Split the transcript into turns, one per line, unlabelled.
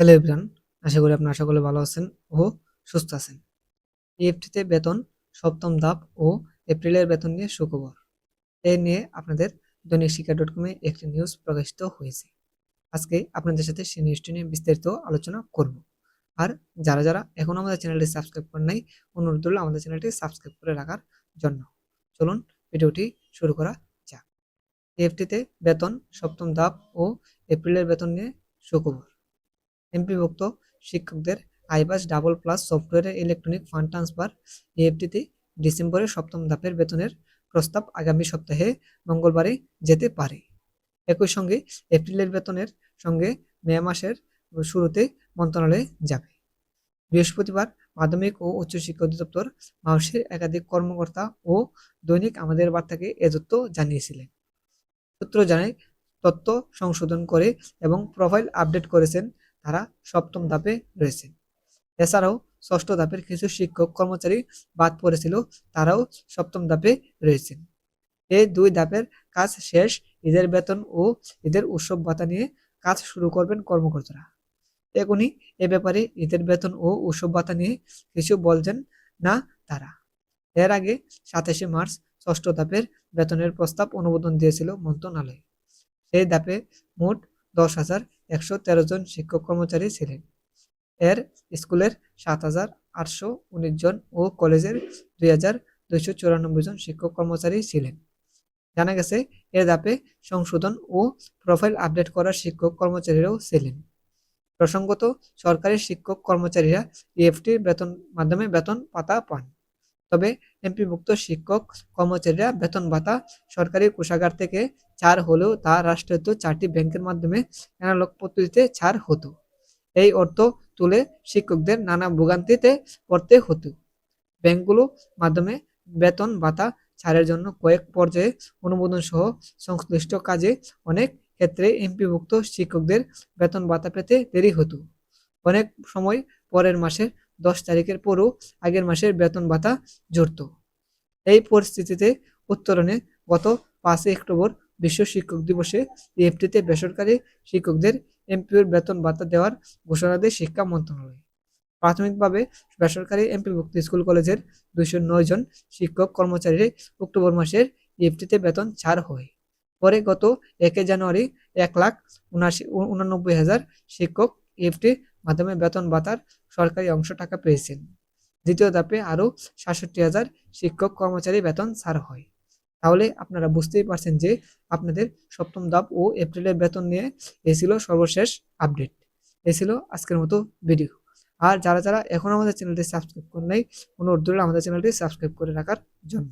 Hello everyone, আশা করি আপনারা সকলে ভালো আছেন ও সুস্থ আছেন। ইএফটিতে বেতন, সপ্তম ধাপ ও এপ্রিলের বেতন নিয়ে সুখবর। এ নিয়ে আপনাদের দৈনিক শিক্ষা ডট কমে একটি নিউজ প্রকাশিত হয়েছে। আজকে আপনাদের সাথে সেই নিউজটি নিয়ে বিস্তারিত আলোচনা করব। আর যারা যারা এখনও আমাদের চ্যানেলটি সাবস্ক্রাইব করেন নাই, অনুরোধ রইল আমাদের চ্যানেলটি সাবস্ক্রাইব করে রাখার জন্য। চলুন ভিডিওটি শুরু করা যাক। ইএফটিতে বেতন, সপ্তম ধাপ ও এপ্রিলের বেতন নিয়ে সুখবর। এমপিভুক্ত শিক্ষকদের আইবাস ডাবল প্লাস সফটওয়্যারের ইলেকট্রনিক ফান্ড ট্রান্সফার ইএফটিতে ডিসেম্বরের সপ্তম ধাপের বেতনের প্রস্তাব আগামী সপ্তাহে মঙ্গলবারে যেতে পারে। একই সঙ্গে এপ্রিলের বেতনের সঙ্গে মে মাসের শুরুতে মন্ত্রণালয়ে যাবে। বৃহস্পতিবার মাধ্যমিক ও উচ্চশিক্ষা অধিদপ্তর মাউসের একাধিক কর্মকর্তা ও দৈনিক আমাদের বার্তাকে এ তথ্য জানিয়েছিলেন। সূত্র জানায়, তথ্য সংশোধন করে এবং প্রোফাইল আপডেট করেছেন তারা সপ্তম ধাপে রয়েছেন এছাড়াও ষষ্ঠ ধাপের কিছু শিক্ষক কর্মচারী বাদ পড়েছিল, তারাও সপ্তম ধাপে রয়েছেন এই দুই ধাপের কাজ শেষ, ঈদের বেতন ও ঈদের উৎসব ভাতা নিয়ে কাজ শুরু করবেন কর্মকর্তারা। এখনই এ ব্যাপারে ঈদের বেতন ও উৎসব ভাতা নিয়ে কিছু বলছেন না তারা। এর আগে সাতাশে মার্চ ষষ্ঠ ধাপের বেতনের প্রস্তাব অনুমোদন দিয়েছিল মন্ত্রণালয়। সেই ধাপে মোট দশ হাজার একশো তেরো জন শিক্ষক কর্মচারী ছিলেন। এর স্কুলের সাত হাজার আটশো উনিশ জন ও কলেজের দুই হাজার দুইশো চুরানব্বই জন শিক্ষক কর্মচারী ছিলেন। জানা গেছে এ ধাপে সংশোধন ও প্রোফাইল আপডেট করার শিক্ষক কর্মচারীরাও ছিলেন। প্রসঙ্গত, সরকারি শিক্ষক কর্মচারীরা ইএফটির বেতন, মাধ্যমে বেতন পাতা পান। তবে এমপিভুক্ত শিক্ষক, কর্মচারীরা বেতন ভাতা সরকারি কোষাগার থেকে ছাড় হলেও তা রাষ্ট্রায়ত্ত চারটি ব্যাংকের মাধ্যমে অ্যানালগ পদ্ধতিতে ছাড় হতো। এই অর্থ তুলে শিক্ষকদের নানা ভোগান্তিতে পড়তে হতো। ব্যাংকগুলো মাধ্যমে বেতন ভাতা ছাড়ের জন্য কয়েক পর্যায়ে অনুমোদন সহ সংশ্লিষ্ট কাজে অনেক ক্ষেত্রে এমপিভুক্ত শিক্ষকদের বেতন ভাতা পেতে দেরি হতো। অনেক সময় পরের মাসের দশ তারিখের পরও আগের মাসের বেতন ভাতা জড়ত এই পরিস্থিতিতে উত্তরণে গত পাঁচই অক্টোবর বিশ্ব শিক্ষক দিবসে ইএফটিতে বেসরকারি শিক্ষকদের এমপিওর বেতন ভাতা দেওয়ার ঘোষণা দেয় শিক্ষা মন্ত্রণালয়। প্রাথমিকভাবে বেসরকারি এমপিভুক্ত স্কুল কলেজের দুইশো নয় জন শিক্ষক কর্মচারীর অক্টোবর মাসের ইএফটিতে বেতন ছাড় হয়। পরে গত একে জানুয়ারি এক লাখ উনাশি উনানব্বই হাজার শিক্ষক ইএফটির মাধ্যমে বেতন ভাতার সরকারি অংশ টাকা পেয়েছেন। দ্বিতীয় ধাপে আরও সাতষট্টি হাজার শিক্ষক কর্মচারী বেতন ছাড় হয়। তাহলে আপনারা বুঝতেই পারছেন যে আপনাদের সপ্তম ধাপ ও এপ্রিলের বেতন নিয়ে এ ছিল সর্বশেষ আপডেট। এ ছিল আজকের মতো ভিডিও। আর যারা যারা এখন আমাদের চ্যানেলটি সাবস্ক্রাইব করেন নাই, অনুরোধ আমাদের চ্যানেলটি সাবস্ক্রাইব করে রাখার জন্য।